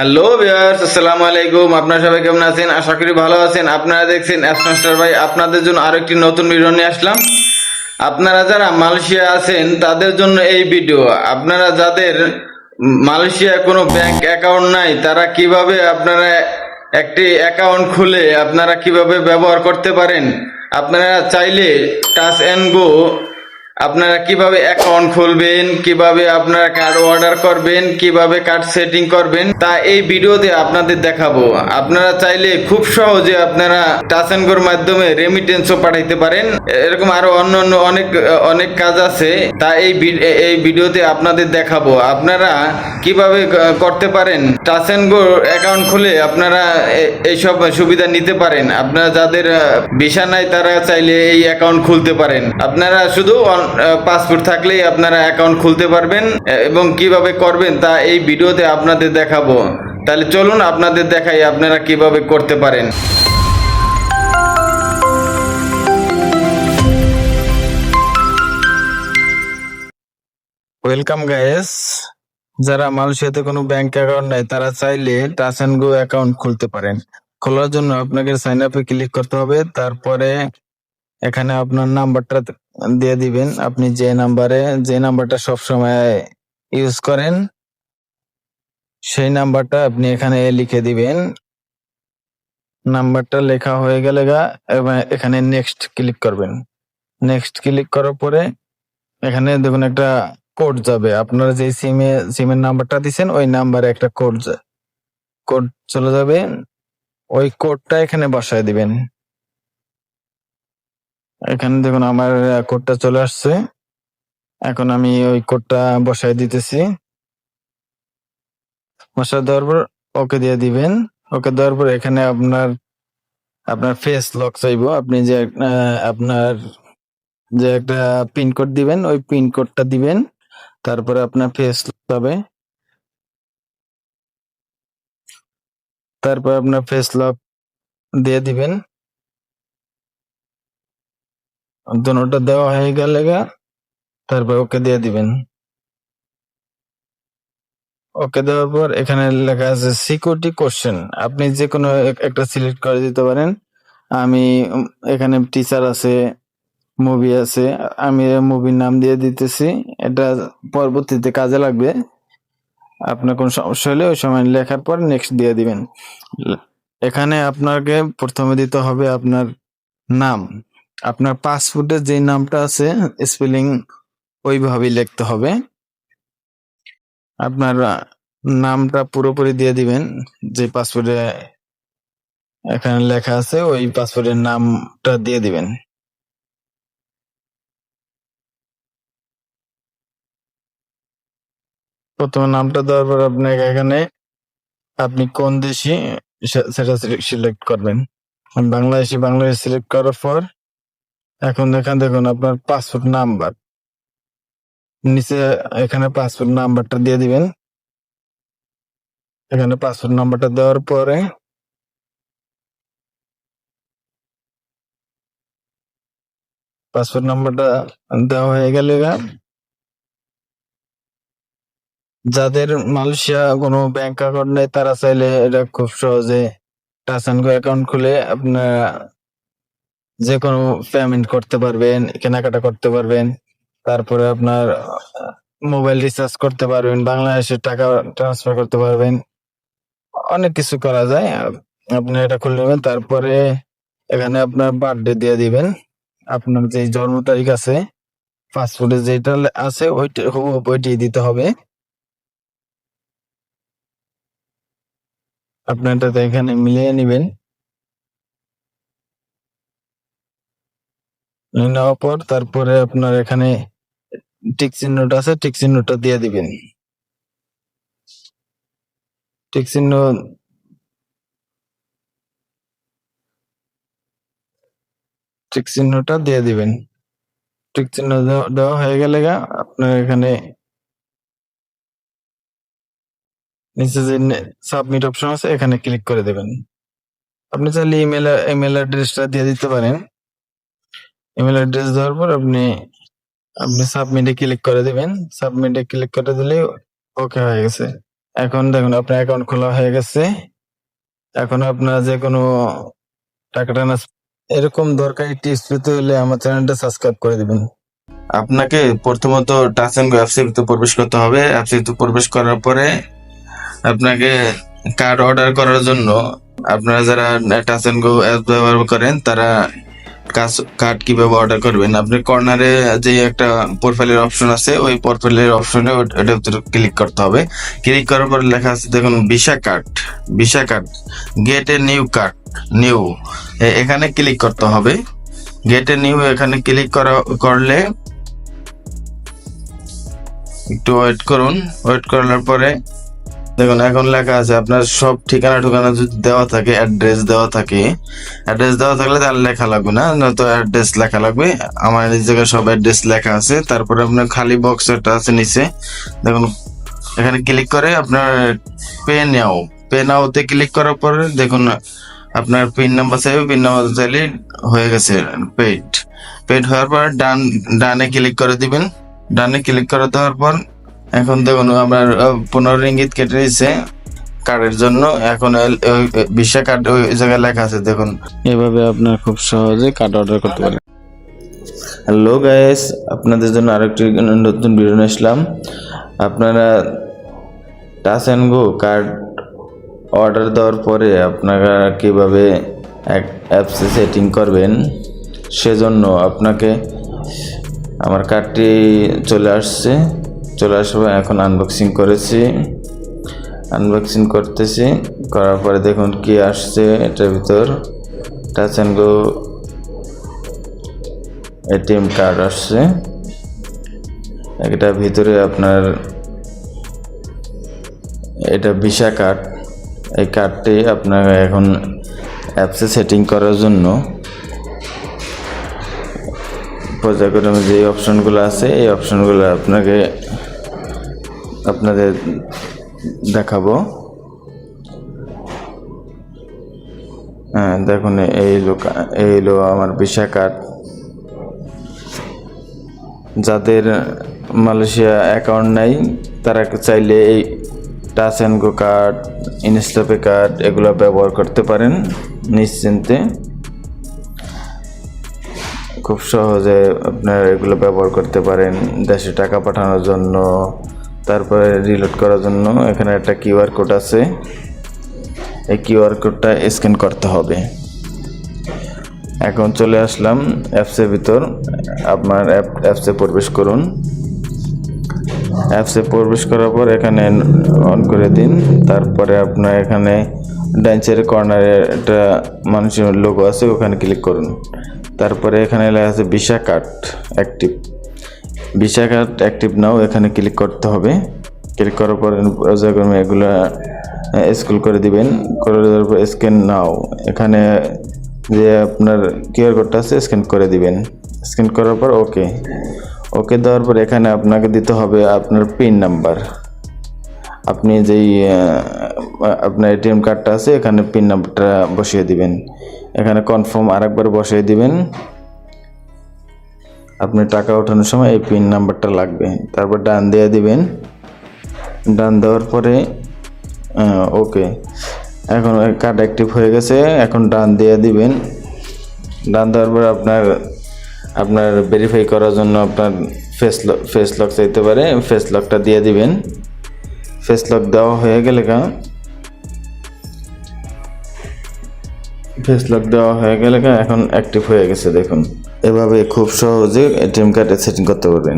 Hello viewers আসসালামু আলাইকুম। আপনারা সবাই কেমন আছেন? আশা করি ভালো আছেন। আপনারা দেখছেন অ্যাসমাস্টার ভাই, আপনাদের জন্য আরও একটি নতুন ভিডিও নিয়ে আসলাম। আপনারা যারা মালয়েশিয়া আছেন, তাদের জন্য এই ভিডিও আপনারা যাদের মালয়েশিয়া কোনো ব্যাংক অ্যাকাউন্ট নাই, তারা কীভাবে আপনারা একটি অ্যাকাউন্ট খুলে আপনারা কীভাবে ব্যবহার করতে পারেন? আপনারা চাইলে টাচ অ্যান্ড গো আপনারা কীভাবে অ্যাকাউন্ট খুলবেন, কীভাবে আপনারা কার্ড অর্ডার করবেন, কীভাবে কার্ড সেটিং করবেন, তা এই ভিডিওতে আপনাদের দেখাবো। আপনারা চাইলে খুব সহজে আপনারা টাচ অ্যান্ড মাধ্যমে রেমিটেন্সও পাঠাইতে পারেন। এরকম আরও অন্য অন্য অনেক অনেক কাজ আছে, তা এই এই ভিডিওতে আপনাদের দেখাবো। আপনারা কীভাবে করতে পারেন টাচ অ্যান্ড অ্যাকাউন্ট খুলে আপনারা এইসব সুবিধা নিতে পারেন। আপনারা যাদের ভিসা নাই, তারা চাইলে এই অ্যাকাউন্ট খুলতে পারেন। আপনারা শুধু পাসপোর্ট থাকলেই আপনারা অ্যাকাউন্ট খুলতে পারবেন এবং কীভাবে করবেন তা এই ভিডিওতে আপনাদের দেখাবো। তাহলে চলুন আপনাদের দেখাই আপনারা কীভাবে করতে পারেন। ওয়েলকাম গাইস যারা মালয়েশিয়াতে কোনো ব্যাংক অ্যাকাউন্ট নাই, তারা চাইলে টাচ অ্যান্ড গো অ্যাকাউন্ট খুলতে পারেন। খোলার জন্য আপনাকে সাইন আপে ক্লিক করতে হবে, তারপরে এখানে আপনার নাম্বারটা দিয়ে দিবেন। আপনি যে নাম্বারে, যে নাম্বারটা সব সময় ইউজ করেন, সেই নাম্বারটা আপনি এখানে লিখে দিবেন। নাম্বারটা লেখা হয়ে গেলে গা এখানে নেক্সট ক্লিক করবেন। নেক্সট ক্লিক করার পরে এখানে দেখুন একটা কোড যাবে। আপনারা যে সিমে সিমের নাম্বারটা দিছেন, ওই নাম্বারে একটা কোড কোড চলে যাবে। ওই কোডটা এখানে বসায় দিবেন। এখানে দেখুন আমার কোডটা চলে আসছে। এখন আমি ওই কোডটা বসায় দিতেছি। বসায় দেওয়ার পর ওকে দিয়ে দিবেন। ওকে দেওয়ার পর এখানে আপনার আপনার ফেস লক চাইব। আপনি যে আপনার যে একটা পিনকোড দিবেন, ওই পিনকোডটা দিবেন। তারপরে আপনার ফেস হবে। তারপর আপনার ফেস লক দিয়ে দিবেন। দুটোটা দেওয়া হয়ে গেলে গা, তারপর ওকে দিয়ে দিবেন। ওকে দেওয়ার পর এখানে লেখা আছে সিকিউরিটি কোশ্চেন আপনি যে কোনো একটা সিলেক্ট করে দিতে পারেন। আমি এখানে টিচার আছে মুভি আছে আমি মুভির নাম দিয়ে দিতেছি। এটা পরবর্তীতে কাজে লাগবে। আপনার কোনো সমস্যা হলে ওই সময় লেখার পর নেক্সট দিয়ে দিবেন। এখানে আপনাকে প্রথমে দিতে হবে আপনার নাম। আপনার পাসপোর্টে যে নামটা আছে, স্পেলিং ওইভাবেই লিখতে হবে। আপনার নামটা পুরোপুরি দিয়ে দিবেন, যে পাসপোর্টে এখানে লেখা আছে, ওই পাসপোর্টের নামটা দিয়ে দিবেন। প্রথমে নামটা দেওয়ার পর আপনাকে এখানে, আপনি কোন দেশি সেটা সিলেক্ট করবেন। বাংলাদেশি বাংলাদেশ সিলেক্ট করার পর এখন এখানে দেখুন, আপনার পাসপোর্ট নাম্বার নিচে এখানে পাসপোর্ট নাম্বারটা দিয়ে দিবেন। এখানে পাসপোর্ট নাম্বারটা দেওয়ার পরে পাসপোর্ট নাম্বারটা দেওয়া হয়ে গেলে যাদের মালয়েশিয়া কোনো ব্যাংক অ্যাকাউন্ট নেই, তারা চাইলে এটা খুব সহজে টাচ অ্যান্ড অ্যাকাউন্ট খুলে আপনারা যে কোনো পেমেন্ট করতে পারবেন, কেনাকাটা করতে পারবেন, তারপরে আপনার মোবাইল রিচার্জ করতে পারবেন বাংলাদেশে টাকা ট্রান্সফার করতে পারবেন। অনেক কিছু করা যায় আপনি এটা খুলে নেবেন, তারপরে এখানে আপনার বার্থডে দিয়ে দিবেন। আপনার যে জন্ম তারিখ আছে পাসপোর্টে যেটা আছে, ওইটা ওইটাই দিতে হবে। আপনার এখানে মিলিয়ে নেবেন। নেওয়ার পর তারপরে আপনার এখানে টিক চিহ্নটা আছে, টিক চিহ্নটা দিয়ে দিবেন। টিক চিহ্ন টিক চিহ্নটা দিয়ে দিবেন। টিক চিহ্ন দেওয়া হয়ে গেলে গা, আপনার এখানে নিচে যে সাবমিট অপশন আছে, এখানে ক্লিক করে দেবেন। আপনি চাইলে ইমেল ইমেল অ্যাড্রেসটা দিয়ে দিতে পারেন। ইমেল অ্যাড্রেস দেওয়ার পর আপনি আপনি সাবমিটে ক্লিক করে দিবেন। সাবমিটে ক্লিক করে দিলে ওকে হয়ে গেছে। এখন দেখুন, আপনার অ্যাকাউন্ট খোলা হয়ে গেছে। এখন আপনারা যে কোনো টাকা ট্রান্স এরকম দরকারি টিপস পেতে হলে আমার চ্যানেলটা সাবস্ক্রাইব করে দিবেন। আপনাকে প্রথমত টাচ এন্ড গো অ্যাপসে প্রবেশ করতে হবে। অ্যাপসে প্রবেশ করার পরে আপনাকে কার্ড অর্ডার করার জন্য আপনারা যারা টাচ এন্ড গো অ্যাপ ব্যবহার করেন, তারা কার্ড কীভাবে অর্ডার করবেন? আপনি কর্নারে যে একটা প্রোফাইলের অপশন আছে, ওই প্রোফাইলের অপশনে ওটার ভিতরে ক্লিক করতে হবে। ক্লিক করার পর লেখা আছে, দেখুন visa card visa card get a new card new এখানে ক্লিক করতে হবে। গেট এ নিউ এখানে ক্লিক করা, করলে একটু ওয়েট করুন। ওয়েট করার পরে দেখুন, এখন লেখা আছে, আপনার সব ঠিকানা ঠিকানা যদি দেওয়া থাকে অ্যাড্রেস দেওয়া থাকে অ্যাড্রেস দেওয়া থাকলে তার লেখা লাগবে না নয়তো অ্যাড্রেস লেখা লাগবে, আমার এই জায়গায় সব অ্যাড্রেস লেখা আছে, তারপরে আপনার খালি বক্স একটা আছে নিচে, দেখুন, এখানে ক্লিক করে আপনার পে নাও পে নাওতে ক্লিক করার পরে দেখুন, আপনার পিন নাম্বার চাইবে পিন নাম্বার চাইলে হয়ে গেছে পেড পেড হওয়ার পর ডান ডানে ক্লিক করে দিবেন ডানে ক্লিক করে দেওয়ার পর এখন দেখুন আমার পনেরো ইঙ্গিত কেটে নিচ্ছে কার্ডের জন্য। এখন ভিসা কার্ড ওই জায়গায় লেখা আছে দেখুন। এভাবে আপনার খুব সহজে কার্ড অর্ডার করতে পারেন। হ্যালো গায়েস আপনাদের জন্য আরেকটি নতুন ভিডিও নিয়ে আসলাম। আপনারা touch and go card order দেওয়ার পরে আপনারা কীভাবে অ্যাপসে সেটিং করবেন সেজন্য আপনাকে আমার কার্ডটি চলে আসছে। চলে আসব, এখন আনবক্সিং করেছি। আনবক্সিং করতেছি, করার পরে দেখুন কি আসছে এটার ভিতর। Touch and go ATM card আসছে। এটা ভিতরে আপনার এটা ভিসা কার্ড এই কার্ডটি আপনার এখন অ্যাপসে সেটিং করার জন্য। পর্যায়ক্রমে যে অপশনগুলো আছে, এই অপশনগুলো আপনাকে আপনাদের দেখাবো। হ্যাঁ দেখুন, এই লোক, এই হলো আমার ভিসা কার্ড যাদের মালয়েশিয়া অ্যাকাউন্ট নাই, তারা চাইলে এই touch and go card, InstaPay card এগুলো ব্যবহার করতে পারেন নিশ্চিন্তে। খুব সহজে আপনারা এগুলো ব্যবহার করতে পারেন। দেশে টাকা পাঠানোর জন্য তারপরে রিলোড করার জন্য এখানে একটা কিউআর কোড আছে। এই কিউআর কোডটা স্ক্যান করতে হবে। এখন চলে আসলাম অ্যাপসের ভিতর। আপনার অ্যাপ অ্যাপসে প্রবেশ করুন। অ্যাপসে প্রবেশ করার পর এখানে অন করে দিন। তারপরে আপনার এখানে ডাইনসের কর্নারে একটা মানুষের লোগো আছে, ওখানে ক্লিক করুন। তারপরে এখানে লেখা আছে visa card active visa card active now, এখানে ক্লিক করতে হবে। ক্লিক করার পর পর্যায়ক্রমে এগুলো স্কুল করে দিবেন। করে দেওয়ার পর স্ক্যান নাও। এখানে যে আপনার কিউআর কোডটা আছে স্ক্যান করে দিবেন। স্ক্যান করার পর ওকে ওকে দেওয়ার পর এখানে আপনাকে দিতে হবে আপনার পিন নাম্বার আপনি যেই আপনার এটিএম কার্ডটা আছে, এখানে পিন নাম্বারটা বসিয়ে দিবেন। এখানে কনফার্ম আরেকবার বসিয়ে দিবেন। আপনি টাকা ওঠানোর সময় এই পিন নাম্বারটা লাগবে। তারপর ডান দিয়ে দিবেন। ডান দেওয়ার পরে ওকে এখন কার্ড অ্যাক্টিভ হয়ে গেছে। এখন ডান দিয়ে দিবেন। ডান দেওয়ার পর আপনার আপনার ভেরিফাই করার জন্য আপনার ফেস ফেস লক চাইতে পারে। ফেস লকটা দিয়ে দিবেন। ফেস লক দেওয়া হয়ে গেলে কা ফেস লক দেওয়া হয়ে গেলে এখন অ্যাক্টিভ হয়ে গেছে, দেখুন। এভাবে খুব সহজে এটিএম কার্ডে সেটিং করতে পারবেন।